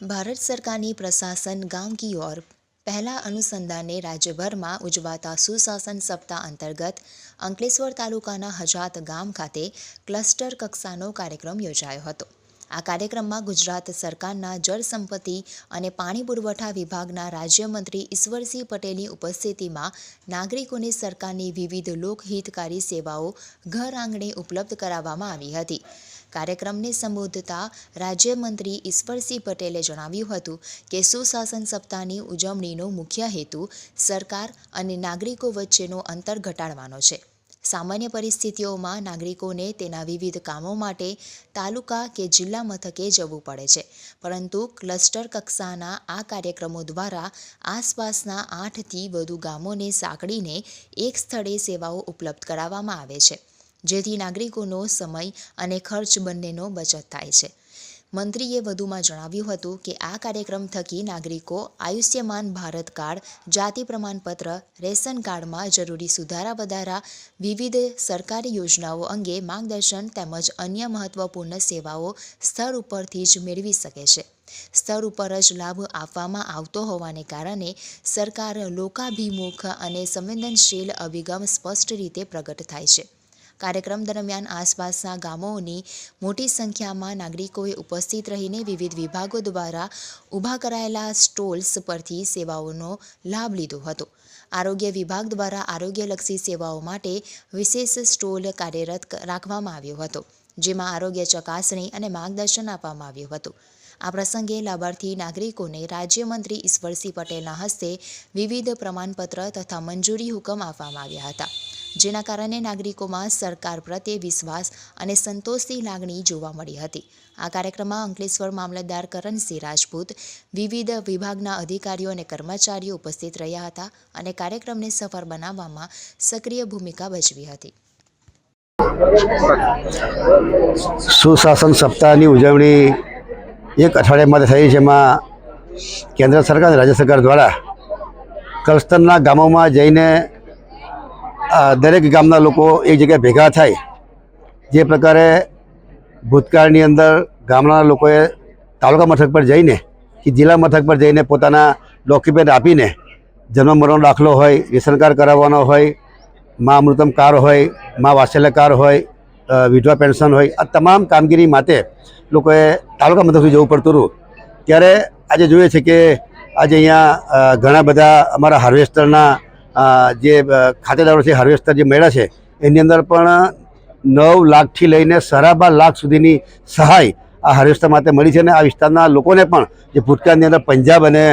ભારત સરકારની પ્રશાસન ગાંવ કી ઓર પહેલા અનુસંધાને રાજ્યભરમાં ઉજવાતા સુશાસન સપ્તાહ અંતર્ગત અંકલેશ્વર તાલુકાના હજાત ગામ ખાતે ક્લસ્ટર કક્ષાનો કાર્યક્રમ યોજાયો હતો. આ કાર્યક્રમમાં ગુજરાત સરકારના જળ સંપત્તિ અને પાણી પુરવઠા વિભાગના રાજ્યમંત્રી ઈશ્વરસિંહ પટેલની ઉપસ્થિતિમાં નાગરિકોને સરકારની વિવિધ લોકહિતકારી સેવાઓ ઘર આંગણે ઉપલબ્ધ કરાવવામાં આવી હતી. કાર્યક્રમને સંબોધતા રાજ્યમંત્રી ઈશ્વરસિંહ પટેલે જણાવ્યું હતું કે સુશાસન સપ્તાહની ઉજવણીનો મુખ્ય હેતુ સરકાર અને નાગરિકો વચ્ચેનો અંતર ઘટાડવાનો છે. સામાન્ય પરિસ્થિતિઓમાં નાગરિકોને તેના વિવિધ કામો માટે તાલુકા કે જિલ્લા મથકે જવું પડે છે. પરંતુ ક્લસ્ટર કક્ષાના આ કાર્યક્રમો દ્વારા આસપાસના આઠથી વધુ ગામોને સાંકળીને એક સ્થળે સેવાઓ ઉપલબ્ધ કરાવવામાં આવે છે. જેથી નાગરિકોનો સમય અને ખર્ચ બંનેનો બચત થાય છે. મંત્રીએ વધુમાં જણાવ્યું હતું કે આ કાર્યક્રમ થકી નાગરિકો આયુષ્યમાન ભારત કાર્ડ, જાતિ પ્રમાણપત્ર, રેશન કાર્ડમાં જરૂરી સુધારા વધારા, વિવિધ સરકારી યોજનાઓ અંગે માર્ગદર્શન તેમજ અન્ય મહત્વપૂર્ણ સેવાઓ સ્થળ ઉપરથી જ મેળવી શકે છે. સ્થળ ઉપર જ લાભ આપવામાં આવતો હોવાને કારણે સરકાર લોકાભિમુખ અને સંવેદનશીલ અભિગમ સ્પષ્ટ રીતે પ્રગટ થાય છે. કાર્યક્રમ દરમિયાન આસપાસના ગામોની મોટી સંખ્યામાં નાગરિકોએ ઉપસ્થિત રહીને વિવિધ વિભાગો દ્વારા ઊભા કરાયેલા સ્ટોલ્સ પરથી સેવાઓનો લાભ લીધો હતો. આરોગ્ય વિભાગ દ્વારા આરોગ્યલક્ષી સેવાઓ માટે વિશેષ સ્ટોલ કાર્યરત રાખવામાં આવ્યો હતો, જેમાં આરોગ્ય ચકાસણી અને માર્ગદર્શન આપવામાં આવ્યું હતું. આ પ્રસંગે લાભાર્થી નાગરિકોને રાજ્યમંત્રી ઈશ્વરસિંહ પટેલના હસ્તે વિવિધ પ્રમાણપત્ર તથા મંજૂરી હુકમ આપવામાં આવ્યા હતા. જેના કારણે નાગરિકોમાં સરકાર પ્રત્યે વિશ્વાસ અને સંતોષની લાગણી જોવા મળી હતી. આ કાર્યક્રમમાં અંકલેશ્વર મામલતદાર કરણસિંહ રાજપૂત, વિવિધ વિભાગના અધિકારીઓ અને કર્મચારીઓ ઉપસ્થિત રહ્યા હતા અને કાર્યક્રમને સફળ બનાવવામાં સક્રિય ભૂમિકા ભજવી હતી. સુશાસન સપ્તાહની ઉજવણી એક અઠવાડિયા માટે થઈ જેમાં કેન્દ્ર સરકાર અને રાજ્ય સરકાર દ્વારા ક્લસ્ટરના ગામોમાં જઈને દરેક ગામના લોકો એક જગ્યાએ ભેગા થાય, જે પ્રકારે ભૂતકાળની અંદર ગામડાના લોકોએ તાલુકા મથક પર જઈને કે જિલ્લા મથક પર જઈને પોતાના ડોક્યુમેન્ટ આપીને જન્મ મરણનો દાખલો હોય, રેશન કાર્ડ કરાવવાનો હોય, મા અમૃતમ કાર્ડ હોય, મા વાત્સલ્ય કાર્ડ હોય વિધવા પેન્શન હોય, આ તમામ કામગીરી માટે લોકોએ તાલુકા મથક સુધી જવું પડતું હતું. ત્યારે આજે જોઈએ છે કે આજે અહીંયા ઘણા બધા અમારા હાર્વેસ્ટરના જે ખાતેદારો છે, હાર્વેસ્ટર જે મેળા છે, એની અંદર પણ નવ લાખથી લઈને સાડા લાખ સુધીની સહાય આ હાર્વેસ્ટર માટે મળી છે અને આ વિસ્તારના લોકોને પણ જે ભૂતકાળની અંદર પંજાબ અને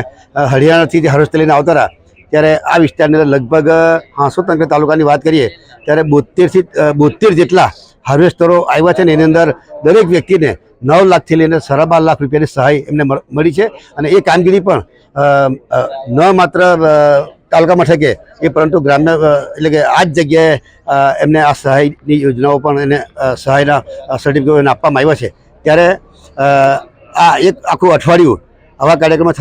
હરિયાણાથી જે હાર્વેસ્ટર લઈને આવતા હતા, ત્યારે આ વિસ્તારની અંદર લગભગ હાંસો તંત્ર તાલુકાની વાત કરીએ, ત્યારે બોતેરથી બોતેર જેટલા હાર્વેસ્ટરો આવ્યા છે ને એની અંદર દરેક વ્યક્તિને નવ લાખથી લઈને સાડા બાર લાખ રૂપિયાની સહાય એમને મળ- છે અને એ કામગીરી પણ ન માત્ર તાલુકા મથકે એ પરંતુ ગ્રામ્ય એટલે કે આ જ જગ્યાએ એમને આ સહાયની યોજનાઓ પણ એને સહાયના સર્ટિફિકેટ એને આપવામાં આવ્યા છે. ત્યારે આ એક આખું અઠવાડિયું આવા કાર્યક્રમો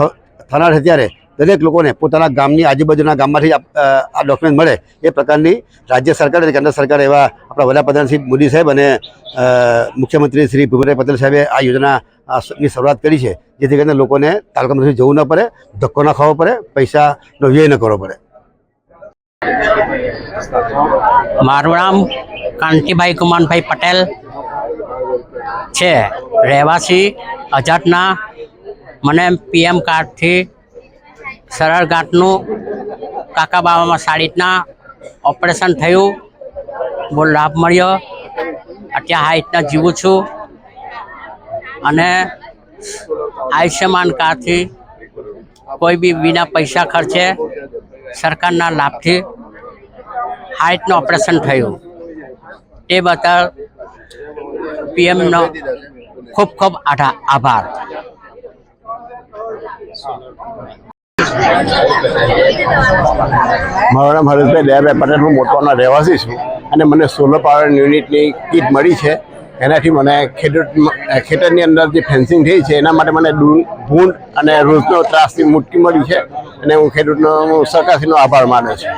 થનાર છે ત્યારે દરેક લોકોને પોતાના ગામની આજુબાજુના ગામમાંથી આ ડોક્યુમેન્ટ મળે એ પ્રકારની રાજ્ય સરકાર અને કેન્દ્ર સરકાર એવા આપણા વડાપ્રધાન શ્રી મોદી સાહેબ અને મુખ્યમંત્રી શ્રી ભૂપેન્દ્ર પટેલ સાહેબે આ યોજના ની શરૂઆત કરી છે, જેથી કરીને લોકોને તાલુકામાંથી જવું ન પડે, ધક્કો ન ખાવો પડે, પૈસાનો વ્યય ન કરવો પડે. મારું નામ કાંતિભાઈ કુમાનભાઈ પટેલ છે. રહેવાસી અજાટના. મને પીએમ કાર્ડથી સરળ ગાંઠનું કાકા બાબામાં સારી રીતના ઓપરેશન થયું. બહુ લાભ મળ્યો. અત્યારે આ રીતના જીવું છું. અને આયુષ્યમાન કાર્ડથી કોઈ બી વિના પૈસા ખર્ચે સરકારના લાભથી હાર્ટનું ઓપરેશન થયું. તે બદલ પીએમનો ખૂબ ખૂબ આભાર. મારું નામ હરેશભાઈ દયાભાઈ પટેલ, હું મોટવાના રહેવાસી છું અને મને સોલર પાવર યુનિટની કીટ મળી છે. એનાથી મને ખેડૂત ખેતરની અંદર જે ફેન્સિંગ થઈ છે, એના માટે મને ડૂન, ભૂંડ અને રોજનો ત્રાસથી મુક્તિ મળી છે. અને હું ખેડૂતનો સરકારશ્રીનો આભાર માનું છું.